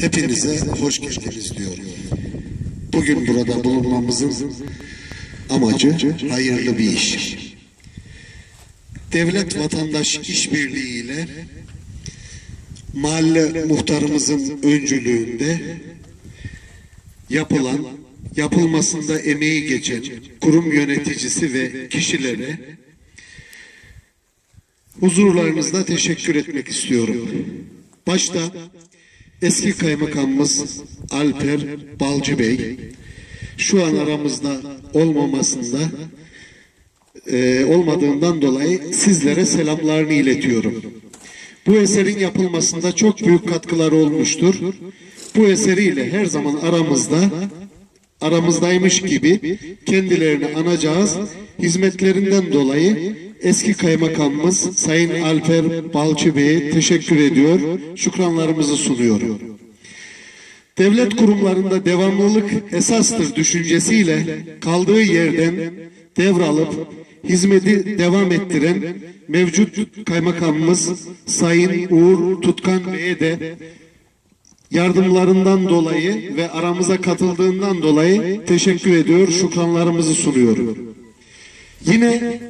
Hepinize hoş geldiniz diyorum. Bugün burada bulunmamızın amacı hayırlı bir iş. Devlet vatandaş işbirliğiyle mahalle muhtarımızın öncülüğünde yapılan, yapılmasında emeği geçen kurum yöneticisi ve kişilere huzurlarınızda teşekkür etmek istiyorum. Başta eski kaymakamımız Alper Balcı Bey şu an aramızda olmamasında e, olmadığından dolayı sizlere selamlarını iletiyorum. Bu eserin yapılmasında çok büyük katkıları olmuştur. Bu eseriyle her zaman aramızda aramızdaymış gibi kendilerini anacağız. Hizmetlerinden dolayı eski kaymakamımız Sayın Alper Balcı Bey'e teşekkür ediyor. Şükranlarımızı sunuyorum. Devlet kurumlarında devamlılık esastır düşüncesiyle kaldığı yerden devralıp hizmeti devam ettiren mevcut kaymakamımız Sayın Uğur Tutkan Bey'e de yardımlarından dolayı ve aramıza katıldığından dolayı teşekkür ediyor, şükranlarımızı sunuyorum. Yine